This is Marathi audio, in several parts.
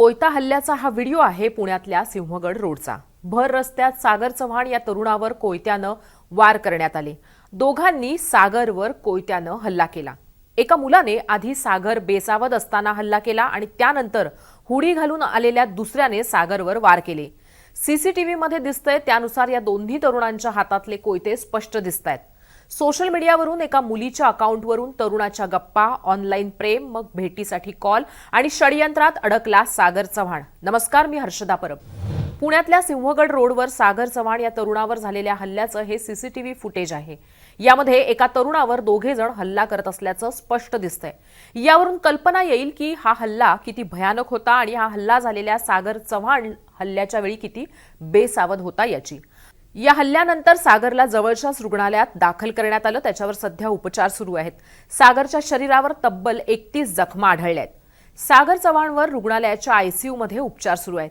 कोयता हल्ल्याचा हा व्हिडिओ आहे पुण्यातल्या सिंहगड रोडचा. भर रस्त्यात सागर चव्हाण या तरुणावर कोयत्यानं वार करण्यात आले. दोघांनी सागरवर कोयत्यानं हल्ला केला. एका मुलाने आधी सागर बेसावत असताना हल्ला केला आणि त्यानंतर हुडी घालून आलेल्या दुसऱ्याने सागरवर वार केले. सीसीटीव्हीमध्ये दिसतंय त्यानुसार या दोन्ही तरुणांच्या हातातले कोयते स्पष्ट दिसत आहेत सोशल मीडियावरून एका मुलीच्या अकाउंटवरून तरुणाच्या गप्पा ऑनलाईन प्रेम मग भेटीसाठी कॉल आणि षडयंत्रात अडकला सागर चव्हाण. नमस्कार मी हर्षदा परब. पुण्यातल्या सिंहगड रोडवर सागर चव्हाण या तरुणावर झालेल्या हल्ल्याचं हे सीसीटीव्ही फुटेज आहे. यामध्ये एका तरुणावर दोघे जण हल्ला करत असल्याचं स्पष्ट दिसतंय. यावरून कल्पना येईल की हा हल्ला किती भयानक होता आणि हा हल्ला झालेल्या सागर चव्हाण हल्ल्याच्या वेळी किती बेसावध होता याची. या हल्ल्यानंतर सागरला जवळच्याच रुग्णालयात दाखल करण्यात आलं. त्याच्यावर सध्या उपचार सुरू आहेत. सागरच्या शरीरावर तब्बल एकतीस जखमा आढळल्या आहेत. सागर चव्हाणवर रुग्णालयाच्या आयसीयूमध्ये उपचार सुरू आहेत.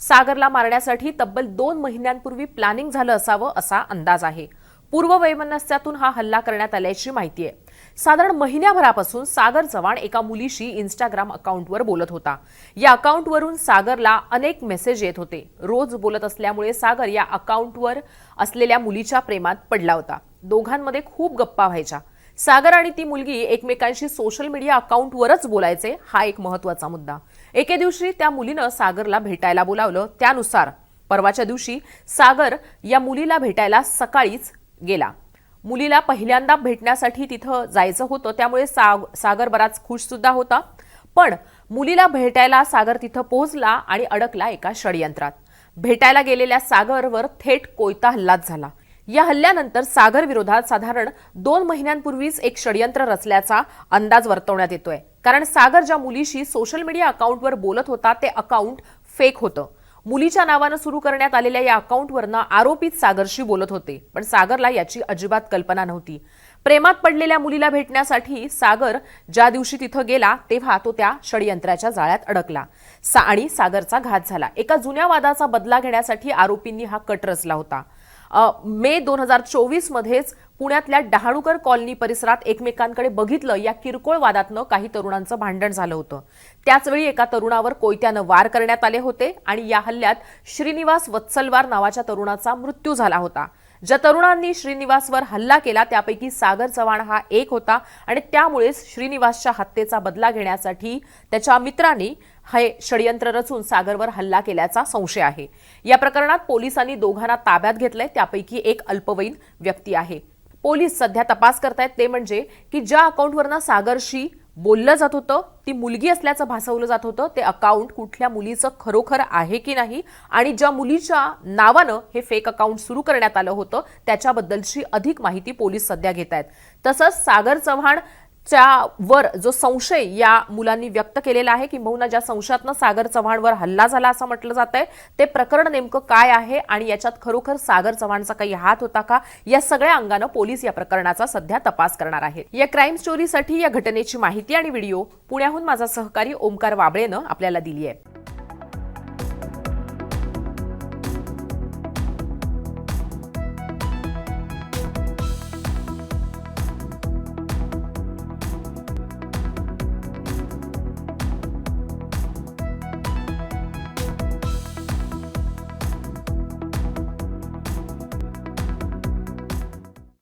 सागरला मारण्यासाठी तब्बल दोन महिन्यांपूर्वी प्लॅनिंग झालं असावं असा अंदाज आहे. पूर्व वैमनस्यातून हा हल्ला करण्यात आल्याची माहिती आहे. साधारण महिन्याभरापासून सागर चव्हाण एका मुलीशी इन्स्टाग्राम अकाउंटवर बोलत होता. या अकाउंटवरून सागरला अनेक मेसेज येत होते. रोज बोलत असल्यामुळे सागर या अकाउंटवर असलेल्या मुलीच्या प्रेमात पडला होता. दोघांमध्ये खूप गप्पा व्हायच्या. सागर आणि ती मुलगी एकमेकांशी सोशल मीडिया अकाउंटवरच बोलायचे हा एक महत्त्वाचा मुद्दा. एके दिवशी त्या मुलीनं सागरला भेटायला बोलावलं. त्यानुसार परवाच्या दिवशी सागर या मुलीला भेटायला सकाळीच गेला. मुलीला पहिल्यांदा भेटण्यासाठी तिथं जायचं होतं त्यामुळे साग सागर बराच खुश सुद्धा होता. पण मुलीला भेटायला सागर तिथं पोहोचला आणि अडकला एका षडयंत्रात. भेटायला गेलेल्या सागरवर थेट कोयता हल्लाच झाला. या हल्ल्यानंतर सागर विरोधात साधारण दोन महिन्यांपूर्वीच एक षडयंत्र रचल्याचा अंदाज वर्तवण्यात येतोय. कारण सागर ज्या मुलीशी सोशल मीडिया अकाउंटवर बोलत होता ते अकाउंट फेक होतं. मुलीच्या नावानं सुरू करण्यात आलेल्या या अकाउंटवरनं आरोपीत सागरशी बोलत होते. पण सागरला याची अजिबात कल्पना नव्हती. प्रेमात पडलेल्या मुलीला भेटण्यासाठी सागर ज्या दिवशी तिथं गेला तेव्हा तो त्या षडयंत्राच्या जाळ्यात अडकला. सा आणि सागरचा घात झाला. एका जुन्या वादाचा बदला घेण्यासाठी आरोपींनी हा कट रचला होता. मे दोन हजार चोवीस मध्येच पुण्यातल्या डहाणूकर कॉलनी परिसरात एकमेकांकडे बघितलं या किरकोळ वादातनं काही तरुणांचं भांडण झालं होतं. त्याचवेळी एका तरुणावर कोयत्यानं वार करण्यात आले होते आणि या हल्ल्यात श्रीनिवास वत्सलवार नावाच्या तरुणाचा मृत्यू झाला होता. ज्या तरुणांनी श्रीनिवासवर हल्ला केला त्यापैकी सागर चव्हाण हा एक होता आणि त्यामुळेच श्रीनिवासच्या हत्येचा बदला घेण्यासाठी त्याच्या मित्रांनी हे षडयंत्र रचून सागरवर हल्ला केल्याचा संशय आहे. या प्रकरणात पोलिसांनी दोघांना ताब्यात घेतलंय त्यापैकी एक अल्पवयीन व्यक्ती आहे. पोलीस सध्या तपास करतायत. ते म्हणजे की ज्या अकाउंटवरनं सागरशी बोललं जात होतं ती मुलगी असल्याचं भासवलं जात होतं ते अकाउंट कुठल्या मुलीचं खरोखर आहे की नाही आणि ज्या मुलीच्या नावानं हे फेक अकाउंट सुरू करण्यात आलं होतं त्याच्याबद्दलची अधिक माहिती पोलीस सध्या घेत आहेत तसंच सागर चव्हाण च्या वर जो संशय या मुलांनी व्यक्त केलेला आहे किंबहुना ज्या संशयातनं सागर चव्हाणवर हल्ला झाला असं म्हटलं जात आहे ते प्रकरण नेमकं काय आहे आणि याच्यात खरोखर सागर चव्हाणचा काही हात होता का? या सगळ्या अंगानं पोलीस या प्रकरणाचा सध्या तपास करणार आहेत. या क्राईम स्टोरीसाठी या घटनेची माहिती आणि व्हिडिओ पुण्याहून माझा सहकारी ओमकार वाबळेनं आपल्याला दिली आहे